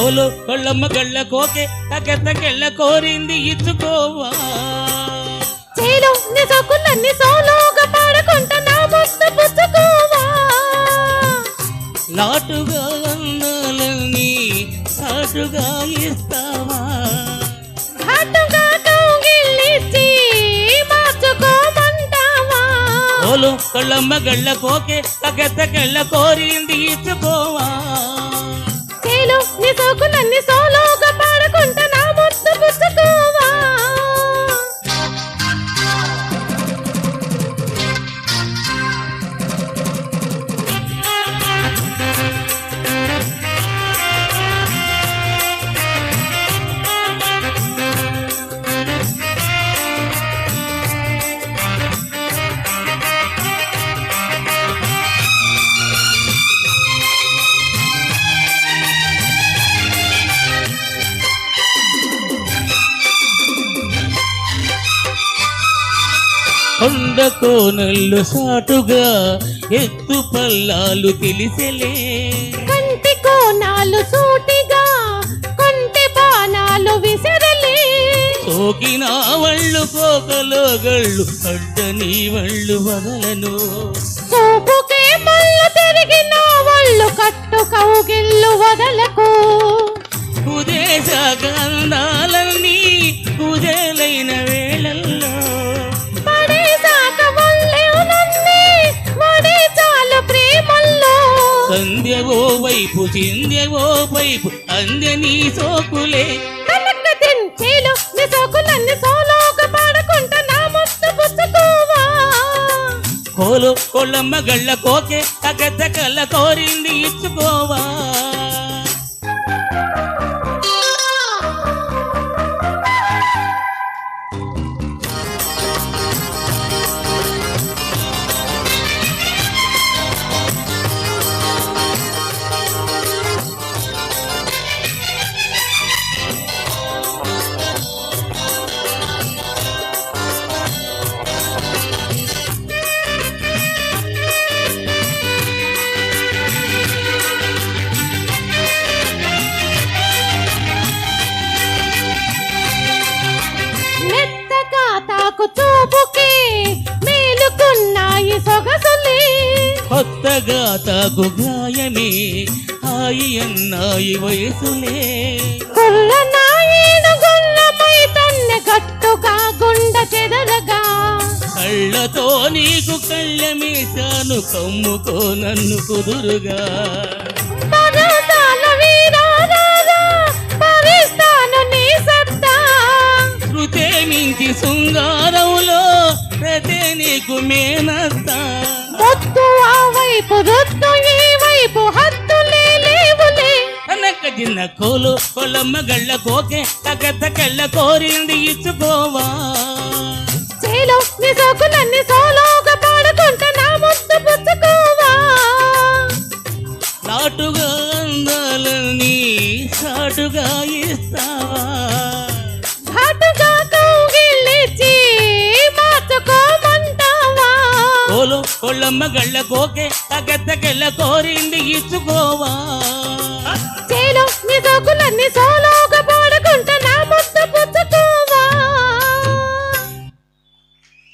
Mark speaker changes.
Speaker 1: ఓలో కొళ్ళమ్మ గళ్ళ కోకే తకెత్తకెళ్ళ కోరింది ఇచ్చుకోవా.
Speaker 2: చేలో నీ సోకులన్నీ సోలోగా పాడుకుంటా నా ముద్దు పుచ్చుకోవా.
Speaker 1: లాటుగా అన్నాలని సాటుగా ఇస్తావా.
Speaker 2: ఘాటుగా కౌగిలించి మార్చుకోమంటావా.
Speaker 1: ఓలు కొళ్ళమ్మ గళ్ళ కోకే తకెత్తకెళ్ళ కోరింది ఇచ్చుకోవా.
Speaker 2: చేలో నీ సోకులన్నీ సోలోగా సో
Speaker 1: కొండ కోనల్లు సాటుగా ఎత్తు పల్లాలు తెలిసెలే.
Speaker 2: కంటి కోనాలు సూటిగా కొంటి బాణాలు విసిరలే.
Speaker 1: సోకిన వళ్ళు కోకలో గళ్ళు అడ్డని వళ్ళు వదలను.
Speaker 2: చూపుకే మళ్ళు తిరిగిన వాళ్ళు కట్టు కౌగిల్లు వదలకు.
Speaker 1: కుదేశాక అందాలన్నీ సంధ్య ఓ వైపు చింధ్య ఓ వైపు అందే నీ సోకులే.
Speaker 2: కనక దించేలు నీ సోకులన్నీ సోలోగా పాడుకుంటా నా ముద్దు పుచ్చుకోవా?
Speaker 1: కోలు కొళ్ళమ్మ గళ్ళ కోకే తగత కళ్ళ కోరింది ఇచ్చుకోవా?
Speaker 2: తాకు చూపుకే మేలుకున్నాయి సొగసులే
Speaker 1: కొత్తగా తాగు గాయమే హాయి అన్నాయి వయసులే.
Speaker 2: గుల్ల నాయన గుల్లమై తన్నె గట్టుగా గుండ చెదరగా.
Speaker 1: కళ్ళతో నీకు కళ్ళమేశాను కమ్ముకో నన్ను కుదురుగా. నీకు మేనత్తా.
Speaker 2: ముద్దు ఆ వైపు రొద్దు ఈ వైపు హద్దులే లేవులే.
Speaker 1: కనక చిన్న కోలు కొలమ్మ గళ్ళ కోకే తగత కళ్ళ కోరింది ఇచ్చుకోవా.
Speaker 2: చేలో నీ సోకులన్నీ సోలోగా పాడుకుంటా నా ముద్దు పుచ్చుకోవా.
Speaker 1: నాటుగా అందాలని సాటుగా ఇస్తావా.
Speaker 2: ఘాటుగా కౌగిలించి
Speaker 1: కోలు గళ్ళ కోకే తగత గళ్ళ కోరింది ఇచ్చుకోవా?
Speaker 2: చేలో నీ సోకులన్నీ సోలో.